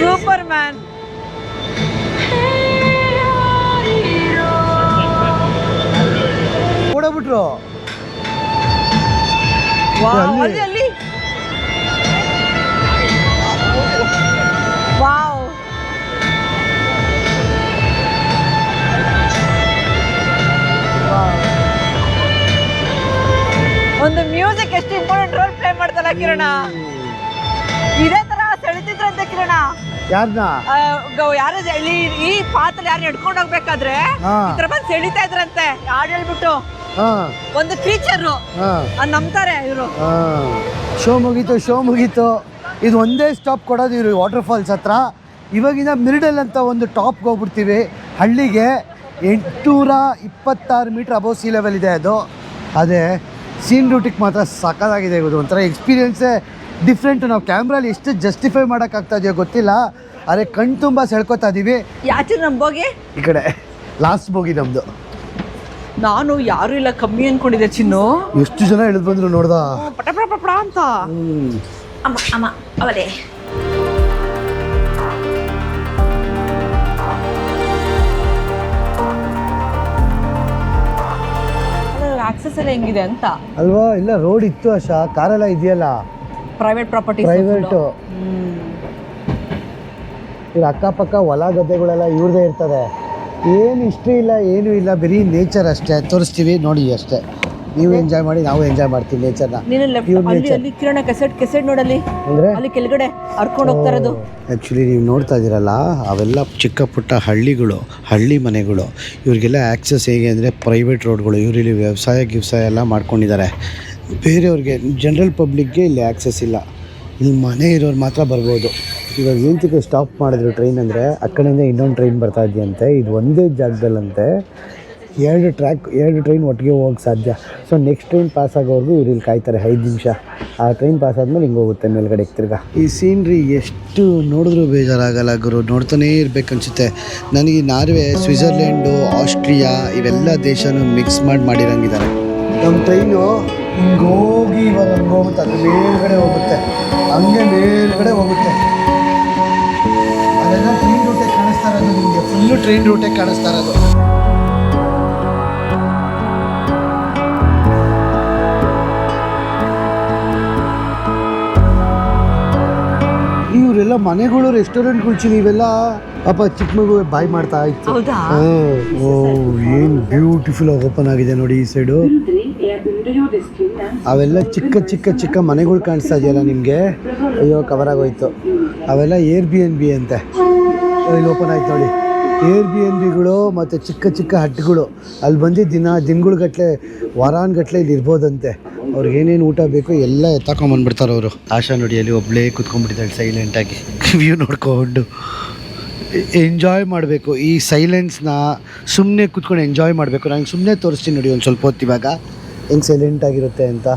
ಸೂಪರ್ ಮ್ಯಾನ್ ಓಡೋಗ್ಬಿಟ್ರು. ಅಲ್ಲಿ. ಅಲ್ಲಿ ಅಲ್ಲಿ. ವಾವ್. ಒಂದು ಮ್ಯೂಸಿಕ್ ಎಷ್ಟು ಇಂಪಾರ್ಟೆಂಟ್ ರೋಲ್ ಪ್ಲೇ ಮಾಡ್ತಲ್ಲ ಕಿರಣ? ಇದೇ ತರ ಸೆಳಿತಿದ್ರಂತೆ ಕಿರಣ. ಯಾರನ್ನ ಯಾರು ಇಲ್ಲಿ ಈ ಪಾತ್ರ ಯಾರು ನಡ್ಕೊಂಡು ಹೋಗ್ಬೇಕಾದ್ರೆ. ಈ ತರ ಬಂದು ಸೆಳಿತಾ ಇದ್ರಂತೆ. ಹಾಡು ಹೇಳ್ಬಿಟ್ಟು. ಒಂದು ಕ್ರೀಚರ್ ನಂಬ್ತಾರೆ ಇವರು. ಶೋ ಮುಗೀತು ಶೋ ಮುಗೀತು. ಇದು ಒಂದೇ ಸ್ಟಾಪ್ ಕೊಡೋದು ಇವರು ವಾಟರ್ ಫಾಲ್ಸ್ ಹತ್ರ. ಇವಾಗಿನ ಮಿರಿಡಲ್ ಅಂತ ಒಂದು ಟಾಪ್ಗೆ ಹೋಗ್ಬಿಡ್ತೀವಿ. ಹಳ್ಳಿಗೆ ಎಂಟುನೂರ ಇಪ್ಪತ್ತಾರು ಮೀಟ್ರ್ ಅಬೌವ್ ಸಿ ಲೆವೆಲ್ ಇದೆ ಅದು. ಅದೇ ಸೀನ್ ರೂಟಿಗೆ ಮಾತ್ರ ಸಖತ್ತಾಗಿದೆ ಇದು ಒಂಥರ ಎಕ್ಸ್ಪೀರಿಯೆನ್ಸೇ ಡಿಫ್ರೆಂಟು ನಾವು ಕ್ಯಾಮ್ರಲ್ಲಿ ಎಷ್ಟು ಜಸ್ಟಿಫೈ ಮಾಡೋಕ್ಕಾಗ್ತಾ ಇದೆಯೋ ಗೊತ್ತಿಲ್ಲ. ಅರೆ ಕಣ್ ತುಂಬ ಸೆಳ್ಕೊತಾ ಇದ್ದೀವಿ ಯಾಚೆ ಬೋಗಿ ಈ ಕಡೆ. ಲಾಸ್ಟ್ ಬೋಗಿ ನಮ್ಮದು ನಾನು ಯಾರು ಇಲ್ಲ ಕಮ್ಮಿ ಅನ್ಕೊಂಡಿದ್ದೆ ಚಿನ್ನು. ಎಷ್ಟು ಜನ ಇಳಿದು ಬಂದ್ರು ನೋಡ್ದಾ? ಪಟ ಪಟ ಪಟ ಅಂತ. ಅಮ್ಮ ಅಮ್ಮ ಅವಲೇ ಆಕ್ಸೆಸ್ ಎಲ್ಲ ಹೆಂಗಿದೆ ಅಂತ? ಅಲ್ವಾ? ಇಲ್ಲ ರೋಡ್ ಇತ್ತು ಅಶ ಕಾರೆಲ್ಲ ಇದೆಯಲ್ಲ? ಪ್ರೈವೇಟ್ ಪ್ರಾಪರ್ಟಿ ಪ್ರೈವೇಟ್ ಇವ್ರ ಅಕ್ಕಪಕ್ಕ ಹೊಲ ಗದ್ದೆಗಳೆಲ್ಲ ಇವ್ರದೇ ಇರ್ತದೆ. ಏನು ಹಿಸ್ಟ್ರಿ ಇಲ್ಲ ಏನೂ ಇಲ್ಲ ಬರೀ ನೇಚರ್ ಅಷ್ಟೇ. ತೋರಿಸ್ತೀವಿ ನೋಡಿ ಅಷ್ಟೇ. ನೀವು ಎಂಜಾಯ್ ಮಾಡಿ ನಾವು ಎಂಜಾಯ್ ಮಾಡ್ತೀವಿ ನೇಚರ್ನ ನೀನು ಲೆಫ್ಟ್ Pure ಅಲ್ಲಿ nature. ಅಲ್ಲಿ ಕಿರಣ ಕೆಸೆಟ್ ಕೆಸೆಟ್ ನೋಡಲ್ಲಿ? ಅಂದರೆ? ಅಲ್ಲಿ ಕೆಳಗಡೆ ಹರ್ಕೊಂಡು ಹೋಗ್ತಾ ಇರೋದು. ಆ್ಯಕ್ಚುಲಿ ನೀವು ನೋಡ್ತಾ ಇದ್ದೀರಲ್ಲ ಅವೆಲ್ಲ ಚಿಕ್ಕ ಪುಟ್ಟ ಹಳ್ಳಿಗಳು ಹಳ್ಳಿ ಮನೆಗಳು. ಇವರಿಗೆಲ್ಲ ಆ್ಯಕ್ಸಸ್ ಹೇಗೆ ಅಂದರೆ ಪ್ರೈವೇಟ್ ರೋಡ್ಗಳು ಇವರಿಲ್ಲಿ ವ್ಯವಸಾಯ ಗಿವ್ಸಾಯ ಎಲ್ಲ ಮಾಡ್ಕೊಂಡಿದ್ದಾರೆ. ಬೇರೆಯವ್ರಿಗೆ ಜನರಲ್ ಪಬ್ಲಿಕ್ಗೆ ಇಲ್ಲಿ ಆ್ಯಕ್ಸಸ್ ಇಲ್ಲ. ಇಲ್ಲಿ ಮನೆ ಇರೋರು ಮಾತ್ರ ಬರ್ಬೋದು. ಇವಾಗ ಏನಕ್ಕೆ ಸ್ಟಾಪ್ ಮಾಡಿದ್ರು ಟ್ರೈನ್ ಅಂದರೆ ಆ ಕಡೆಯಿಂದ ಇನ್ನೊಂದು ಟ್ರೈನ್ ಬರ್ತಾ ಇದೆಯಂತೆ. ಇದು ಒಂದೇ ಜಾಗದಲ್ಲಂತೆ. ಎರಡು ಟ್ರ್ಯಾಕ್, ಎರಡು ಟ್ರೈನ್ ಒಟ್ಟಿಗೆ ಹೋಗೋಕ್ಕೆ ಸಾಧ್ಯ. ಸೊ ನೆಕ್ಸ್ಟ್ ಟ್ರೈನ್ ಪಾಸ್ ಆಗೋವರೆಗೂ ಇವ್ರು ಇಲ್ಲಿ ಕಾಯ್ತಾರೆ, ಐದು ನಿಮಿಷ. ಆ ಟ್ರೈನ್ ಪಾಸ್ ಆದಮೇಲೆ ಹಿಂಗೆ ಹೋಗುತ್ತೆ ಮೇಲ್ಗಡೆ ತಿರ್ಗ. ಈ ಸೀನ್ರಿ ಎಷ್ಟು ನೋಡಿದ್ರೂ ಬೇಜಾರಾಗಲ್ಲ ಗುರು. ನೋಡ್ತಾನೇ ಇರಬೇಕನ್ಸುತ್ತೆ. ನನಗೆ ನಾರ್ವೆ, ಸ್ವಿಟ್ಜರ್ಲೆಂಡು, ಆಸ್ಟ್ರಿಯಾ ಇವೆಲ್ಲ ದೇಶನೂ ಮಿಕ್ಸ್ ಮಾಡಿ ಮಾಡಿರಂಗಿದ್ದಾರೆ ನಮ್ಮ ಟ್ರೈನು ಹಿಂಗೆ ಹೋಗಿ ಇವಾಗ ಹಂಗೆ ಹೋಗುತ್ತೆ. ಅದು ಮೇಲ್ಗಡೆ ಹೋಗುತ್ತೆ. ಹಂಗೆ ಮೇಲ್ಗಡೆ ಹೋಗುತ್ತೆ. ಅದೆಲ್ಲ ಟ್ರೈನ್ ರೂಟೇ ಕಾಣಿಸ್ತಾ ನಿಮಗೆ. ಫುಲ್ಲು ಟ್ರೈನ್ ರೂಟೇ ಕಾಣಿಸ್ತಾ ಇರೋದು. ಇವರೆಲ್ಲ ಮನೆಗಳು ರೆಸ್ಟೋರೆಂಟ್ಗಳು ಚಿನಿ ಇವೆಲ್ಲ ಅಪ್ಪ ಚಿಕ್ಕ ಮಗು ಬಾಯ್ ಮಾಡ್ತಾ ಇತ್ತು. ಓಹ್ ಓ ಏನು ಬ್ಯೂಟಿಫುಲ್ ಆಗಿ ಓಪನ್ ಆಗಿದೆ ನೋಡಿ ಈ ಸೈಡು ಅವೆಲ್ಲ ಚಿಕ್ಕ ಚಿಕ್ಕ ಚಿಕ್ಕ ಮನೆಗಳು ಕಾಣಿಸ್ತಾ ಇದೆಯಲ್ಲ ನಿಮಗೆ? ಅಯ್ಯೋ ಕವರ್ ಆಗೋಯ್ತು. ಅವೆಲ್ಲ ಏರ್ ಬಿ ಎನ್ ಬಿ ಅಂತೆ. ಇಲ್ಲಿ ಓಪನ್ ಆಯ್ತು ನೋಡಿ. ಏರ್ ಬಿ ಎನ್ ಬಿಗಳು ಮತ್ತು ಚಿಕ್ಕ ಚಿಕ್ಕ ಹಟ್ಗಳು. ಅಲ್ಲಿ ಬಂದು ದಿನ ದಿನಗಳ್ಗಟ್ಲೆ ವಾರಾನ್ಗಟ್ಲೆ ಇಲ್ಲಿ ಇರ್ಬೋದಂತೆ. ಅವ್ರಿಗೆ ಏನೇನು ಊಟ ಬೇಕು ಎಲ್ಲ ಎತ್ತಾಕೊಂಬಂದ್ಬಿಡ್ತಾರೆ ಅವರು. ಆಶಾ ನುಡಿಯಲ್ಲಿ ಒಬ್ಬಳೇ ಕುತ್ಕೊಂಡ್ಬಿಟ್ಟಿದ್ದಾಳೆ ಸೈಲೆಂಟಾಗಿ ವ್ಯೂ ನೋಡ್ಕೊಂಡು. ಎಂಜಾಯ್ ಮಾಡಬೇಕು. ಈ ಸೈಲೆನ್ಸ್ನ ಸುಮ್ಮನೆ ಕುತ್ಕೊಂಡು ಎಂಜಾಯ್ ಮಾಡಬೇಕು. ನಂಗೆ ಸುಮ್ಮನೆ ತೋರಿಸ್ತೀನಿ ನೋಡಿ ಒಂದು ಸ್ವಲ್ಪ ಹೊತ್ತು ಇವಾಗ. ಹೆಂಗೆ ಸೈಲೆಂಟ್ ಆಗಿರುತ್ತೆ ಅಂತ.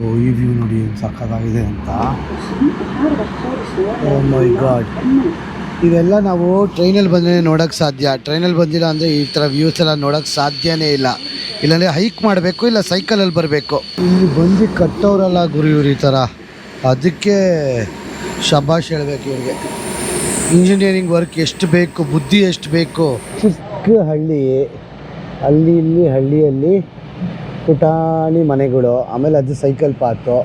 ಓ ಈ ವ್ಯೂ ನೋಡಿ ಏನು ಸಖತ್ತಾಗಿದೆ ಅಂತ ಓ ಮೈ ಗಾಡ್ ಇವೆಲ್ಲ ನಾವು ಟ್ರೈನಲ್ಲಿ ಬಂದರೆ ನೋಡೋಕ್ಕೆ ಸಾಧ್ಯ. ಟ್ರೈನಲ್ಲಿ ಬಂದಿಲ್ಲ ಅಂದರೆ ಈ ಥರ ವ್ಯೂಸ್ ಎಲ್ಲ ನೋಡೋಕ್ಕೆ ಸಾಧ್ಯವೇ ಇಲ್ಲ. ಇಲ್ಲಾಂದರೆ ಹೈಕ್ ಮಾಡಬೇಕು, ಇಲ್ಲ ಸೈಕಲಲ್ಲಿ ಬರಬೇಕು. ಇಲ್ಲಿ ಬಂದು ಕಟ್ಟೋರಲ್ಲ ಗುರು ಇವ್ರು ಈ ಥರ ಅದಕ್ಕೆ ಶಬಾಷ್ ಹೇಳಬೇಕು ಇವ್ರಿಗೆ. ಇಂಜಿನಿಯರಿಂಗ್ ವರ್ಕ್ ಎಷ್ಟು ಬೇಕು, ಬುದ್ಧಿ ಎಷ್ಟು ಬೇಕು? ಚಿಕ್ಕ ಹಳ್ಳಿ ಅಲ್ಲಿ ಇಲ್ಲಿ ಹಳ್ಳಿಯಲ್ಲಿ ಪುಟಾಣಿ ಮನೆಗಳು, ಆಮೇಲೆ ಅದು ಸೈಕಲ್ ಪಾತು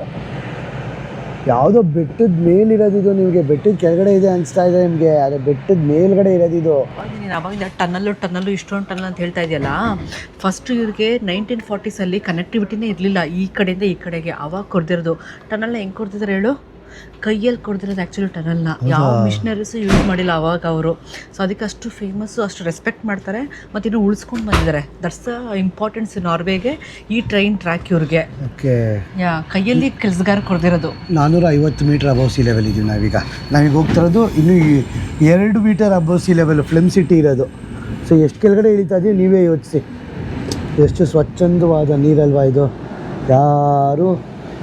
ಯಾವುದೋ ಬೆಟ್ಟದ ಮೇಲಿರೋದಿದು ನಿಮಗೆ. ಬೆಟ್ಟದ ಕೆಳಗಡೆ ಇದೆ ಅನಿಸ್ತಾ ಇದೆ ನಿಮಗೆ. ಅದೇ ಬೆಟ್ಟದ ಮೇಲ್ಗಡೆ ಇರೋದಿದು ನೀನು ಅವಾಗಿಂದ ಟನ್ನಲ್ಲು ಟನ್ನಲ್ಲು ಇಷ್ಟೊಂದು ಟನಲ್ ಅಂತ ಹೇಳ್ತಾ ಇದೆಯಲ್ಲ? ಫಸ್ಟ್ ಇವ್ರಿಗೆ ನೈನ್ಟೀನ್ ಫಾರ್ಟೀಸಲ್ಲಿ ಕನೆಕ್ಟಿವಿಟಿನೇ ಇರಲಿಲ್ಲ ಈ ಕಡೆಯಿಂದ ಈ ಕಡೆಗೆ. ಅವಾಗ ಕೊಡ್ದಿರೋದು. ಟನಲ್ನ ಹೆಂಗೆ ಕೊಡ್ತಿದ್ದಾರೆ ಹೇಳು? ಕೈಯಲ್ಲಿ ಕೊಡ್ದಿರೋದು ಆ್ಯಕ್ಚುಲಿ ಟನಲ್ನ ಯಾವ ಮಿಷನರೀಸು ಯೂಸ್ ಮಾಡಿಲ್ಲ ಅವಾಗ ಅವರು. ಸೊ ಅದಕ್ಕೆ ಅಷ್ಟು ಫೇಮಸ್ಸು ಅಷ್ಟು ರೆಸ್ಪೆಕ್ಟ್ ಮಾಡ್ತಾರೆ. ಮತ್ತು ಇನ್ನು ಉಳಿಸ್ಕೊಂಡು ಬಂದಿದ್ದಾರೆ. ದಟ್ಸ್ ದ ಇಂಪಾರ್ಟೆನ್ಸ್ ನಾರ್ವೆಗೆ ಈ ಟ್ರೈನ್ ಟ್ರ್ಯಾಕ್ ಇವ್ರಿಗೆ. ಓಕೆ ಯಾ ಕೈಯಲ್ಲಿ ಕೆಲಸಗಾರ ಕೊಡ್ದಿರೋದು. ನಾನ್ನೂರ ಐವತ್ತು ಮೀಟರ್ ಅಬೌವ್ ಸಿ ಲೆವೆಲ್ ಇದೀವಿ ನಾವೀಗ. ನಾವೀಗ ಹೋಗ್ತಿರೋದು ಇನ್ನು ಎರಡು metre above sea level Flam city ಇರೋದು. ಸೊ ಎಷ್ಟು ಕೆಳಗಡೆ ಇಳಿತಾ ಇದೀವಿ ನೀವೇ ಯೋಚಿಸಿ. ಎಷ್ಟು ಸ್ವಚ್ಛಂದವಾದ ನೀರಲ್ವಾ ಇದು. ಯಾರು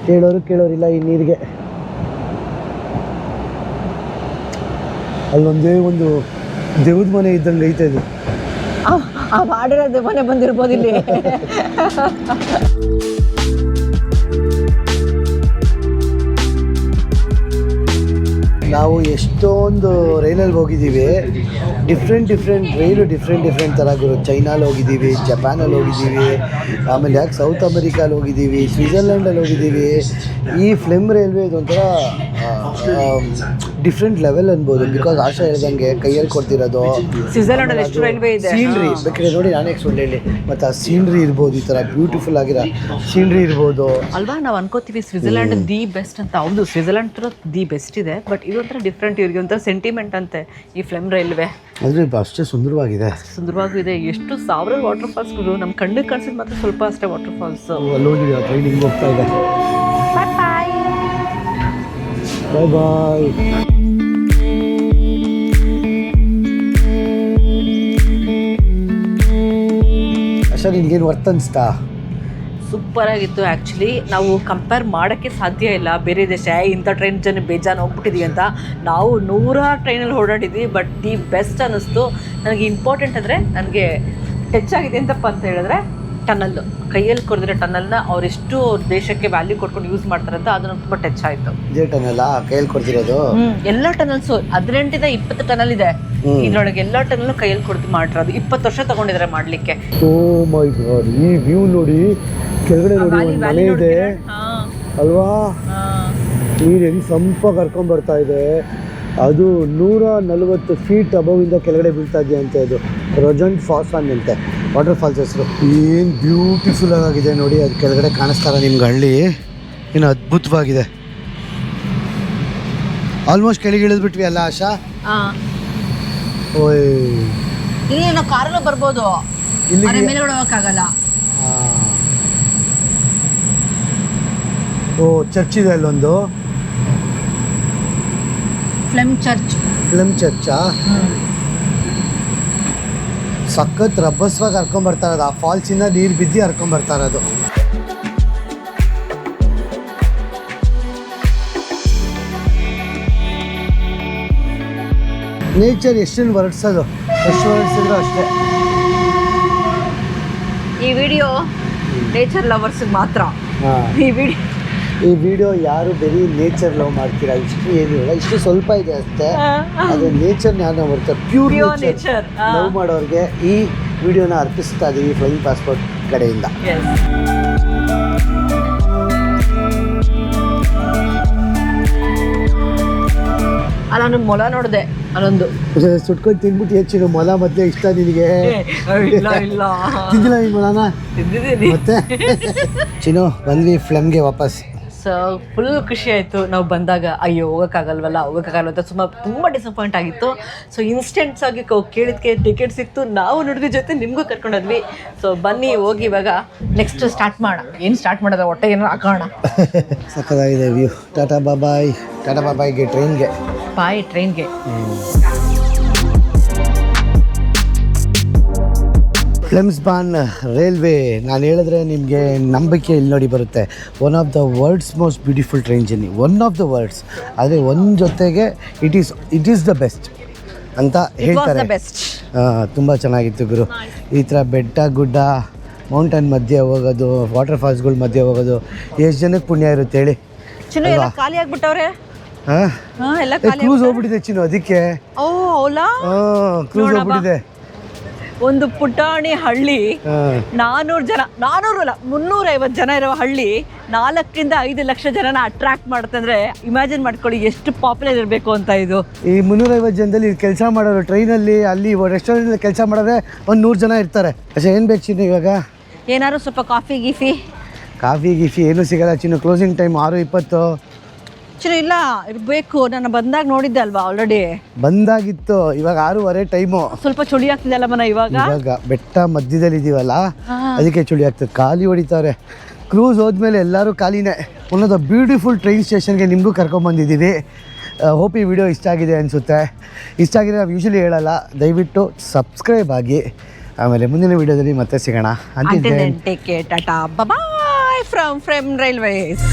ಕೇಳೋರು ಕೇಳೋರಿಲ್ಲ ಈ ನೀರಿಗೆ. ಅಲ್ಲೊಂದೇ ಒಂದು ದೇವ್ರ ಮನೆ ಇದ್ದಂಗೆ ಐತೆ ಇದು. ಆ ಮಾಡಿರೋದು ಮನೆ ಬಂದಿರ್ಬೋದು ಇಲ್ಲಿ. ನಾವು ಎಷ್ಟೊಂದು ರೈಲಲ್ಲಿ ಹೋಗಿದ್ದೀವಿ. ಡಿಫ್ರೆಂಟ್ ಡಿಫ್ರೆಂಟ್ ರೈಲು ಡಿಫ್ರೆಂಟ್ ಡಿಫ್ರೆಂಟ್ ಥರ ಚೈನಲ್ಲಿ ಹೋಗಿದ್ದೀವಿ ಜಪಾನಲ್ಲಿ ಹೋಗಿದ್ದೀವಿ ಆಮೇಲೆ ಯಾಕೆ ಸೌತ್ ಅಮೆರಿಕಾಲಿ ಹೋಗಿದ್ದೀವಿ ಸ್ವಿಟ್ಜರ್ಲೆಂಡಲ್ಲಿ ಹೋಗಿದ್ದೀವಿ. ಈ ಫ್ಲೆಮ್ ರೈಲ್ವೆ ಇದೊಂಥರ ಡಿಫ್ರೆಂಟ್ ಲೆವೆಲ್ ಅನ್ಬೋದು ಬಿಕಾಸ್ ಆಶಾ ಹೇಳ್ದಂಗೆ ಕೈಯಲ್ಲಿ ಕೊಡ್ತಿರೋದು ಎಷ್ಟು ರೈಲ್ವೆ ಇದೆ. ಸೀನ್ರಿ ಬೇಕಾದ್ರೆ ನೋಡಿ ನಾನೇ ಎಕ್ಸ್ಪ್ಲೇನ್ ಹೇಳಿ. ಮತ್ತು ಆ ಸೀನ್ರಿ ಇರ್ಬೋದು ಈ ಥರ ಬ್ಯೂಟಿಫುಲ್ ಆಗಿರೋ ಸೀನ್ರಿ ಇರ್ಬೋದು. ಅಲ್ವಾ ನಾವು ಅನ್ಕೋತೀವಿ ಸ್ವಿಟ್ಜರ್ಲ್ಯಾಂಡ್ ದಿ ಬೆಸ್ಟ್ ಅಂತ. ಹೌದು ಸ್ವಿಟ್ಜರ್ಲ್ಯಾಂಡ್ ಥರ ದಿ ಬೆಸ್ಟ್ ಇದೆ ಬಟ್ ಇದೊಂಥರ ಡಿಫ್ರೆಂಟ್ ಇವ್ರಿಗೆ ಒಂಥರ ಸೆಂಟಿಮೆಂಟ್ ಅಂತೆ ಈ ಫ್ಲೆಮ್ ರೈಲ್ವೆ ಅಂದರೆ ಅಷ್ಟೇ ಸುಂದರವಾಗಿದೆ. ಸುಂದರವಾಗೂ ಇದೆ. ಎಷ್ಟು ಸಾವಿರ ವಾಟರ್ ಫಾಲ್ಸ್ಗಳು ನಮ್ಮ ಕಣ್ಣಿಗೆ ಕಾಣಿಸಿದ ಮಾತ್ರ ಸ್ವಲ್ಪ ಅಷ್ಟೇ ವಾಟರ್ ಫಾಲ್ಸ್ ಅಲ್ಲಿ ಹೋಗಿದ್ದೀವಿ ಆ ಟ್ರೈನ್ ಹಿಂಗೆ ಹೋಗ್ತಾ ಇದೆ. ಬಾಯ್ ಬಾಯ್ ಅಷ್ಟೇ ನಿನಗೇನು ವರ್ತ್ ಅನಿಸ್ತಾ? ಸೂಪರ್ ಆಗಿತ್ತು ಆ್ಯಕ್ಚುಲಿ ನಾವು ಕಂಪೇರ್ ಮಾಡೋಕ್ಕೆ ಸಾಧ್ಯ ಇಲ್ಲ. ಬೇರೆ ದೇಶ ಇಂಥ ಟ್ರೈನ್ ಜನ ಬೇಜಾನ ಹೋಗ್ಬಿಟ್ಟಿದ್ವಿ ಅಂತ. ನಾವು ನೂರಾರು ಟ್ರೈನಲ್ಲಿ ಓಡಾಡಿದ್ವಿ ಬಟ್ ದಿ ಬೆಸ್ಟ್ ಅನ್ನಿಸ್ತು. ನನಗೆ ಇಂಪಾರ್ಟೆಂಟ್ ಅಂದರೆ ನನಗೆ ಟಚ್ ಆಗಿದೆ ಅಂತಪ್ಪ ಅಂತ ಹೇಳಿದ್ರೆ ಟನಲ್ಲು ಕೈಯಲ್ಲಿ ಕೊಡಿದ್ರೆ ಟನಲ್ನ ಅವರೆಷ್ಟು ದೇಶಕ್ಕೆ ವ್ಯಾಲ್ಯೂ ಕೊಟ್ಕೊಂಡು ಯೂಸ್ ಮಾಡ್ತಾರೆ ಅಂತ ಅದು ತುಂಬಾ ತುಂಬ ಟಚ್ ಆಯ್ತು. ಇದೇ ಕೈಯಲ್ಲಿ ಕೊಡ್ತಿರೋದು ಎಲ್ಲ ಟನಲ್ಸು ಹದಿನೆಂಟಿಂದ ಇಪ್ಪತ್ತು ಟನಲ್ ಇದೆ. ಇದ್ರೊಳಗೆ ಎಲ್ಲಾ ಟನಲ್ ಕೈಯಲ್ಲಿ ಕೊಡ್ತು ಮಾಡಿರೋದು ಇಪ್ಪತ್ತು ವರ್ಷ ತಗೊಂಡಿದ್ದಾರೆ ಮಾಡ್ಲಿಕ್ಕೆ. ಓ ಮೈ ಗಾಡ್. ಈ ವ್ಯೂ ನೋಡಿ ಕೆಳಗಡೆ ನೋಡಿ ಒಂದು ಮನೆ ಇದೆ. ಅಲ್ವಾ. ನೀರು ಹೆಂಗ್ ಸಂಪ ಕರ್ಕೊಂಡ್ ಬರ್ತಾ ಇದೆ. ಅದು ನೂರ ನಲವತ್ತು ಫೀಟ್ ಇಂದ ಕೆಳಗಡೆ ಬೀಳ್ತಾ ಇದೆಯಂತೆ ಅದು. ರೊಜಂಟ್ ಫಾಸಾನ್ ಅಂತೆ. ವಾಟರ್ ಫಾಲ್ಸ್ ಹೆಸರು. ಏನು ಬ್ಯೂಟಿಫುಲ್ ಆಗಿದೆ ನೋಡಿ ಅದು ಕೆಳಗಡೆ ಕಾಣಿಸ್ತಾರ ನಿಮ್ಗೆ ಹಳ್ಳಿ. ಏನು ಅದ್ಭುತವಾಗಿದೆ. ಆಲ್ಮೋಸ್ಟ್ ಕೆಳಗೆ ಇಳಿದ್ಬಿಟ್ವಿ ಅಲ್ಲ ಆಶಾ. ಓಯ್. ಇಲ್ಲಿ ನಾವು ಕಾರಲ್ಲೂ ಬರ್ಬೋದು. ಇಲ್ಲಿ ಮೇಲ್ಗಡೆ ಹೋಗಕ್ಕಾಗಲ್ಲ. ಓ ಚರ್ಚ್ ಇದೆ ಅಲ್ಲೊಂದು. ಫ್ಲೆಮ್ ಚರ್ಚ್ ಫ್ಲೆಮ್ ಚರ್ಚಾ ಸಖತ್ ರಬ್ಬಸ್ವಾಗಿ ಹರ್ಕೊಂಬರ್ತಾ ಇರೋದು. ಆ ಫಾಲ್ಸಿಂದ ನೀರು ಬಿದ್ದು ಹರ್ಕೊಂಬರ್ತಾ ಇರೋದು. ನೇಚರ್ ಎಷ್ಟನ್ನು ಹೊರಡ್ಸೋದು ಎಷ್ಟು ಹೊರಡ್ಸಿದ್ರು ಅಷ್ಟೇ. ಈ ವಿಡಿಯೋ ನೇಚರ್ ಲವರ್ಸ್ ಮಾತ್ರ. ಈ ವಿಡಿಯೋ ಈ ವಿಡಿಯೋ ಯಾರು ಬರೀ ನೇಚರ್ ಲವ್ ಮಾಡ್ತೀರಾ? ಇಷ್ಟು ಏನಿಲ್ಲ ಇಷ್ಟು ಸ್ವಲ್ಪ ಇದೆ ಅಷ್ಟೇ. ಅದು ನೇಚರ್ ನಾನು ಬರ್ತಾರೆ ಪ್ಯೂರ್ ನೇಚರ್ ಲವ್ ಮಾಡೋರಿಗೆ ಈ ವಿಡಿಯೋನ ಅರ್ಪಿಸ್ತಾ ಇದೀವಿ ಫ್ಲೈಯಿಂಗ್ ಪಾಸ್ಪೋರ್ಟ್ ಕಡೆಯಿಂದ. ಅಲ್ಲ ನಾನು ಮೊಲ ನೋಡಿದೆ ಅಲ್ಲೊಂದು. ಸುಟ್ಕೊಂಡು ತಿನ್ಬಿಟ್ಟು ಹೆಚ್ಚಿನ ಮೊಲ ಮತ್ತೆ ಇಷ್ಟ ನಿನಗೆ? ಇಲ್ಲ ಇಲ್ಲ. ತಿಂದಿಲ್ಲ ಈ ಮೊಲನ? ಮತ್ತೆ? ಚಿನ್ನು ಬಂದ್ವಿ ಫ್ಲಮ್ಗೆ ವಾಪಸ್. ಸೊ ಫುಲ್ ಖುಷಿ ಆಯಿತು. ನಾವು ಬಂದಾಗ ಅಯ್ಯೋ ಹೋಗೋಕ್ಕಾಗಲ್ವಲ್ಲ ಹೋಗೋಕ್ಕಾಗಲ್ವ ಅಂತ ಸುಮ್ಮ ತುಂಬ ಡಿಸಪಾಯಿಂಟ್ ಆಗಿತ್ತು. ಸೊ ಇನ್ಸ್ಟೆಂಟ್ಸ್ ಆಗಿ ಕೋ ಕೇಳಿದ್ಕೆ ಟಿಕೆಟ್ ಸಿಕ್ತು. ನಾವು ನೋಡಿದ ಜೊತೆ ನಿಮಗೂ ಕರ್ಕೊಂಡೋದ್ವಿ. ಸೊ ಬನ್ನಿ ಹೋಗಿ ಇವಾಗ ನೆಕ್ಸ್ಟ್ ಸ್ಟಾರ್ಟ್ ಮಾಡೋಣ ಏನು ಸ್ಟಾರ್ಟ್ ಮಾಡೋದ? ಹೊಟ್ಟೆ ಏನೋ ಹಾಕೋಣ? ಸಕ್ಕದಾಗಿದೆ view tata bye bye tata ಬಾಬಾಯ್ಗೆ ಟ್ರೈನ್ಗೆ ಬಾಯ್ ಟ್ರೈನ್ಗೆ ಫ್ಲೆಮ್ಸ್ಬಾನ್ ರೈಲ್ವೆ ನಾನು ಹೇಳಿದ್ರೆ ನಿಮಗೆ ನಂಬಿಕೆ ಇಲ್ಲಿ ನೋಡಿ ಬರುತ್ತೆ. One of the world's most beautiful train journey one of the world's ಆದರೆ ಒಂದು ಜೊತೆಗೆ it is it is the best ಅಂತ ಹೇಳ್ತಾರೆ. ಬೆಸ್ಟ್ ತುಂಬ ಚೆನ್ನಾಗಿತ್ತು ಗುರು. ಈ ಥರ ಬೆಟ್ಟ ಗುಡ್ಡ ಮೌಂಟೇನ್ ಮಧ್ಯೆ ಹೋಗೋದು ವಾಟರ್ ಫಾಲ್ಸ್ಗಳ ಮಧ್ಯೆ ಹೋಗೋದು ಎಷ್ಟು ಜನಕ್ಕೆ ಪುಣ್ಯ ಇರುತ್ತೆ ಹೇಳಿ. ಖಾಲಿ ಆಗ್ಬಿಟ್ಟವ್ರೆ? ಕ್ರೂಸ್ ಹೋಗ್ಬಿಟ್ಟಿದೆ ಚಿನ್ನು ಅದಕ್ಕೆ. ಕ್ರೂಸ್. ಹೋಗ್ಬಿಟ್ಟಿದೆ. ಒಂದು ಪುಟಾಣಿ ಹಳ್ಳಿ ನಾನೂರು ಜನ ನಾನೂರು ಅಲ್ಲ ಮುನ್ನೂರೈವತ್ತು ಜನ ಇರೋ ಹಳ್ಳಿ ನಾಲ್ಕರಿಂದ ಐದು ಲಕ್ಷ ಜನನ ಅಟ್ರಾಕ್ಟ್ ಮಾಡುತ್ತೆ ಅಂದ್ರೆ ಇಮ್ಯಾಜಿನ್ ಮಾಡ್ಕೊಳ್ಳಿ ಎಷ್ಟು ಪಾಪ್ಯುಲರ್ ಇರಬೇಕು ಅಂತ ಇದು. ಈ ಮುನ್ನೂರೈವತ್ತು ಜನದಲ್ಲಿ ಕೆಲಸ ಮಾಡೋರು ಟ್ರೈನಲ್ಲಿ ಅಲ್ಲಿ ರೆಸ್ಟೋರೆಂಟಲ್ಲಿ ಕೆಲಸ ಮಾಡಿದ್ರೆ ಒಂದು ನೂರು ಜನ ಇರ್ತಾರೆ. ಅಷ್ಟೇ ಏನು ಬೇಕು ಚಿನ್ನ ಇವಾಗ? ಏನಾದ್ರು ಸ್ವಲ್ಪ ಕಾಫಿ ಗೀಫಿ ಕಾಫಿ ಗೀಫಿ ಏನೂ ಸಿಗಲ್ಲ ಚಿನ್ನ ಕ್ಲೋಸಿಂಗ್ ಟೈಮ್ ಆರು ಇಪ್ಪತ್ತು. ಚಲೋ ಇಲ್ಲ ಇರಬೇಕು ನಾನು ಬಂದಾಗ ನೋಡಿದ್ದೆ ಅಲ್ವಾ ಆಲ್ರೆಡಿ ಬಂದಾಗಿತ್ತು ಇವಾಗ ಆರೂವರೆ ಟೈಮು ಸ್ವಲ್ಪ ಚಳಿ ಆಗ್ತಿದೆ ಅಲ್ಲ ಮನ ಇವಾಗ? ಇವಾಗ ಬೆಟ್ಟ ಮಧ್ಯದಲ್ಲಿ ಇದೀವಲ್ಲ ಅದಕ್ಕೆ ಚಳಿ ಆಗ್ತದೆ. ಖಾಲಿ ಹೊಡಿತಾರೆ. ಕ್ರೂಸ್ ಹೋದ್ಮೇಲೆ ಎಲ್ಲರೂ ಖಾಲಿನೇ. One of the beautiful train ಸ್ಟೇಷನ್ಗೆ ನಿಮಗೂ ಕರ್ಕೊಂಬಂದಿದ್ದೀವಿ ಹೋಪ್ ಈ ವಿಡಿಯೋ ಇಷ್ಟ ಆಗಿದೆ ಅನಿಸುತ್ತೆ. ಇಷ್ಟ ಆಗಿದೆ ನಾವು ಯೂಶಲಿ ಹೇಳಲ್ಲ. ದಯವಿಟ್ಟು ಸಬ್ಸ್ಕ್ರೈಬ್ ಆಗಿ. ಆಮೇಲೆ ಮುಂದಿನ ವಿಡಿಯೋದಲ್ಲಿ ಮತ್ತೆ ಸಿಗೋಣ. ಅಂತ ಅಂತಿದ್ದೆ take care tata bye from from railways